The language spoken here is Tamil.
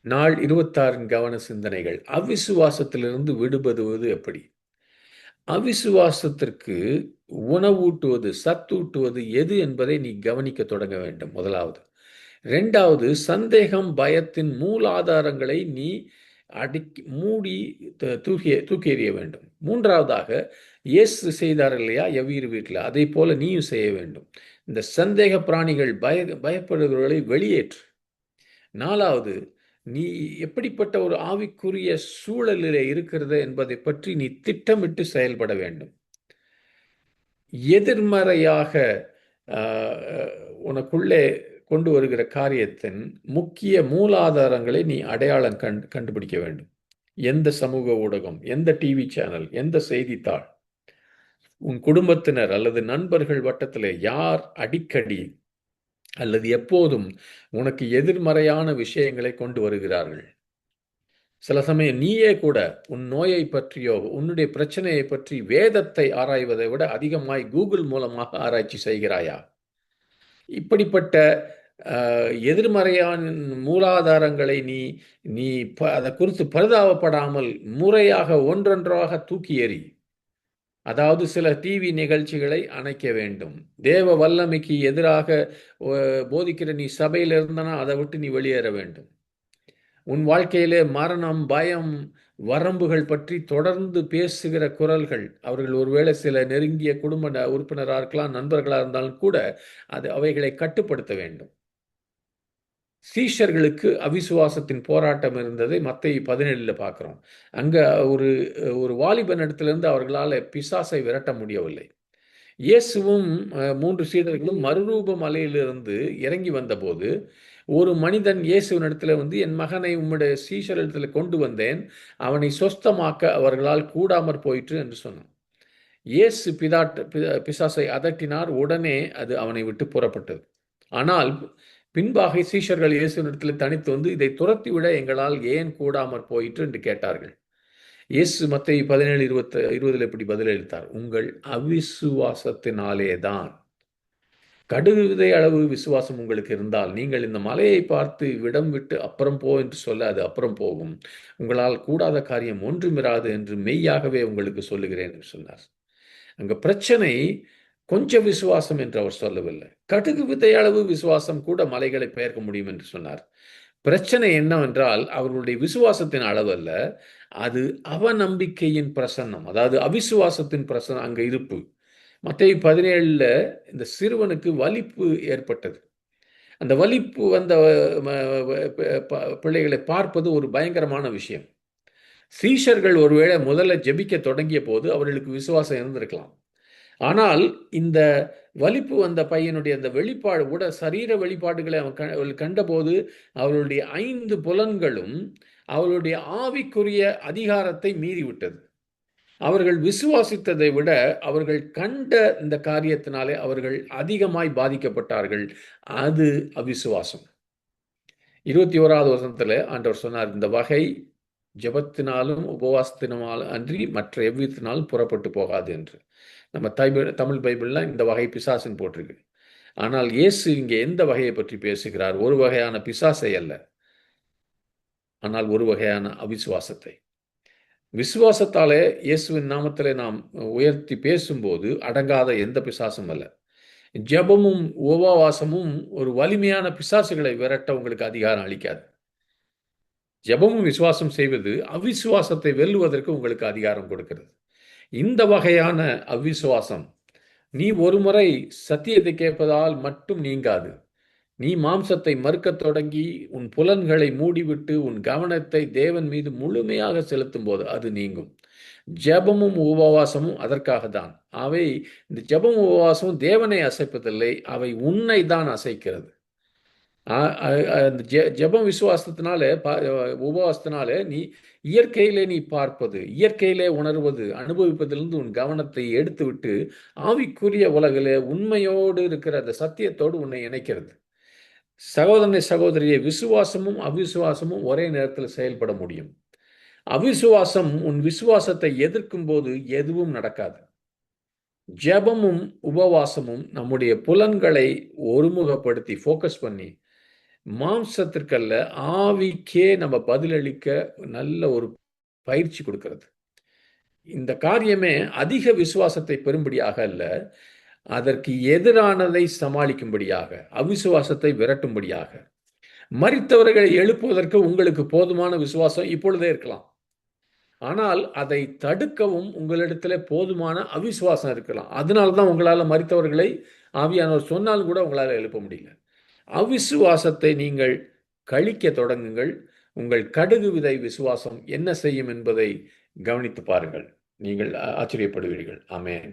நாள் இருபத்தாறின் கவன சிந்தனைகள். அவிசுவாசத்திலிருந்து விடுபடுவது எப்படி? அவிசுவாசத்திற்கு உணவூட்டுவது சத்தூட்டுவது எது என்பதை நீ கவனிக்க தொடங்க வேண்டும். முதலாவது. ரெண்டாவது சந்தேகம் பயத்தின் மூலாதாரங்களை நீ அடிக்கி மூடி தூக்கி தூக்கி எறிய வேண்டும். மூன்றாவதாக இயேசு செய்தார் இல்லையா? எவ்வீர் வீட்டில். அதை போல நீயும் செய்ய வேண்டும். இந்த சந்தேக பிராணிகள் பய பயப்படுபவர்களை வெளியேற்று. நாலாவது நீ எப்படிப்பட்ட ஒரு ஆவிக்குரிய சூழலில் இருக்கிறது என்பதை பற்றி நீ திட்டமிட்டு செயல்பட வேண்டும். எதிர்மறையாக உனக்குள்ளே கொண்டு வருகிற காரியத்தின் முக்கிய மூலாதாரங்களை நீ அடையாளம் கண் கண்டுபிடிக்க வேண்டும். எந்த சமூக ஊடகம் எந்த டிவி சேனல் எந்த செய்தித்தாள் உன் குடும்பத்தினர் அல்லது நண்பர்கள் வட்டத்தில் யார் அடிக்கடி அல்லது எப்போதும் உனக்கு எதிர்மறையான விஷயங்களை கொண்டு வருகிறார்கள். சில சமயம் நீயே கூட உன் நோயை பற்றியோ உன்னுடைய பிரச்சனையை பற்றி வேதத்தை ஆராய்வதை விட அதிகமாய் கூகுள் மூலமாக ஆராய்ச்சி செய்கிறாயா? இப்படிப்பட்ட எதிர்மறையான மூலாதாரங்களை நீ நீ அதை குறித்து பரிதாபப்படாமல் முறையாக ஒன்றொன்றாக தூக்கி எறி. அதாவது சில டிவி நிகழ்ச்சிகளை அணைக்க வேண்டும். தேவ வல்லமைக்கு எதிராக போதிக்கிற நீ சபையில் இருந்தனா அதை விட்டு நீ வெளியேற வேண்டும். உன் வாழ்க்கையிலே மரணம் பயம் வரம்புகள் பற்றி தொடர்ந்து பேசுகிற குரல்கள் அவர்கள் ஒருவேளை சில நெருங்கிய குடும்ப உறுப்பினராக இருக்கலாம் நண்பர்களாக இருந்தாலும் கூட அது அவைகளை கட்டுப்படுத்த வேண்டும். சீஷர்களுக்கு அவிசுவாசத்தின் போராட்டம் இருந்ததை மற்ற பதினேழில் பார்க்குறோம். அங்கே ஒரு ஒரு வாலிபன் இடத்துலேருந்து அவர்களால் பிசாசை விரட்ட முடியவில்லை. இயேசுவும் மூன்று சீடர்களும் மறுரூப மலையிலிருந்து இறங்கி வந்தபோது ஒரு மனிதன் இயேசுவின் இடத்துல வந்து என் மகனை உம்முடைய சீஷர் இடத்துல கொண்டு வந்தேன் அவனை சொஸ்தமாக்க அவர்களால் கூடாமற் போயிற்று என்று சொன்னான். இயேசு பிதாட் பிசாசை அதட்டினார் உடனே அது அவனை விட்டு புறப்பட்டது. ஆனால் பின்பாக சீஷர்கள் இயேசுனிடத்தில் தனித்து வந்து இதை துரத்தி விட எங்களால் ஏன் கூடாமற் போயிற்று? என்று கேட்டார்கள். இயேசு மத்தை பதினேழு இருபத்தி இருபதில் இப்படி பதிலளித்தார்? உங்கள் அவிசுவாசத்தினாலே தான் கடுகு விதை அளவு விசுவாசம் உங்களுக்கு இருந்தால் நீங்கள் இந்த மலையை பார்த்து விடம் விட்டு அப்புறம் போ என்று சொல்ல அது அப்புறம் போகும். உங்களால் கூடாத காரியம் ஒன்றுமிராது என்று மெய்யாகவே உங்களுக்கு சொல்லுகிறேன் என்று சொன்னார். அங்கே பிரச்சனை கொஞ்சம் விசுவாசம் என்று அவர் சொல்லவில்லை. கடுகு விதை அளவு விசுவாசம் கூட மலைகளை பெயர்க்க முடியும் என்று சொன்னார். பிரச்சனை என்னவென்றால் அவர்களுடைய விசுவாசத்தின் அளவு அல்ல அது அவநம்பிக்கையின் பிரசன்னம் அதாவது அவிசுவாசத்தின் பிரசன்னம் அங்கே இருப்பு. மற்ற பதினேழில் இந்த சிறுவனுக்கு வலிப்பு ஏற்பட்டது. அந்த வலிப்பு வந்த பிள்ளைகளை பார்ப்பது ஒரு பயங்கரமான விஷயம். சீஷர்கள் ஒருவேளை முதல்ல ஜெபிக்க தொடங்கிய போது அவர்களுக்கு விசுவாசம் இருந்திருக்கலாம். ஆனால் இந்த வலிப்பு வந்த பையனுடைய அந்த வெளிப்பாடு உட சரீர வெளிப்பாடுகளை அவன் கண்டபோது அவர்களுடைய ஐந்து புலன்களும் அவளுடைய ஆவிக்குரிய அதிகாரத்தை மீறிவிட்டது. அவர்கள் விசுவாசித்ததை விட அவர்கள் கண்ட இந்த காரியத்தினாலே அவர்கள் அதிகமாய் பாதிக்கப்பட்டார்கள். அது அவிசுவாசம். இருபத்தி ஓராவது வருஷத்தில் ஆண்டவர் சொன்னார் இந்த வகை ஜபத்தினாலும் உபவாசத்தினாலும் அன்றி மற்ற எவ்விதத்தினாலும் புறப்பட்டு போகாது என்று. நம்ம தைபிள் தமிழ் பைபிளில் இந்த வகை பிசாசுன்னு போட்டிருக்கு. ஆனால் இயேசு இங்கே எந்த வகையை பற்றி பேசுகிறார்? ஒரு வகையான பிசாசை அல்ல. ஆனால் ஒரு வகையான அவிசுவாசத்தை. விசுவாசத்தாலே இயேசுவின் நாமத்திலே நாம் உயர்த்தி பேசும்போது அடங்காத எந்த பிசாசும் அல்ல. ஜபமும் உபவாசமும் ஒரு வலிமையான பிசாசுகளை விரட்ட உங்களுக்கு அதிகாரம் அளிக்காது. ஜபமும் விசுவாசம் செய்வது அவிசுவாசத்தை வெல்லுவதற்கு உங்களுக்கு அதிகாரம் கொடுக்கிறது. இந்த வகையான அவ்விசுவாசம் நீ ஒருமுறை சத்தியத்தை கேட்பதால் மட்டும் நீங்காது. நீ மாம்சத்தை மறுக்கத் தொடங்கி உன் புலன்களை மூடிவிட்டு உன் கவனத்தை தேவன் மீது முழுமையாக செலுத்தும் போது அது நீங்கும். ஜபமும் உபவாசமும் அதற்காக தான். அவை இந்த ஜபம் உபவாசமும் தேவனை அசைப்பதில்லை அவை உன்னை தான் அசைக்கிறது. அந்த ஜபம் விசுவாசத்தினால உபவாசத்தினால நீ இயற்கையிலே நீ பார்ப்பது இயற்கையிலே உணர்வது அனுபவிப்பதிலிருந்து உன் கவனத்தை எடுத்துவிட்டு ஆவிக்குரிய உலகிலே உண்மையோடு இருக்கிற அந்த சத்தியத்தோடு உன்னை இணைக்கிறது. சகோதரனை சகோதரியை விசுவாசமும் அவிசுவாசமும் ஒரே நேரத்தில் செயல்பட முடியும். அவிசுவாசம் உன் விசுவாசத்தை எதிர்க்கும் போது எதுவும் நடக்காது. ஜபமும் உபவாசமும் நம்முடைய புலன்களை ஒருமுகப்படுத்தி ஃபோக்கஸ் பண்ணி மாம்சத்திற்கல்ல ஆவிக்கே நம்ம பதிலளிக்க நல்ல ஒரு பயிற்சி கொடுக்கிறது. இந்த காரியமே அதிக விசுவாசத்தை பெறும்படியாக அல்ல அதற்கு எதிரானதை சமாளிக்கும்படியாக அவிசுவாசத்தை விரட்டும்படியாக. மறித்தவர்களை எழுப்புவதற்கு உங்களுக்கு போதுமான விசுவாசம் இப்பொழுதே இருக்கலாம். ஆனால் அதை தடுக்கவும் உங்களிடத்துல போதுமான அவிசுவாசம் இருக்கலாம். அதனால தான் உங்களால் மறித்தவர்களை ஆவியானவர் சொன்னாலும் கூட உங்களால் எழுப்ப முடியல. அவிசுவாசத்தை நீங்கள் கழிக்க தொடங்குங்கள். உங்கள் கடுகு விதை விசுவாசம் என்ன செய்யும் என்பதை கவனித்து பாருங்கள். நீங்கள் ஆச்சரியப்படுவீர்கள். அமேன்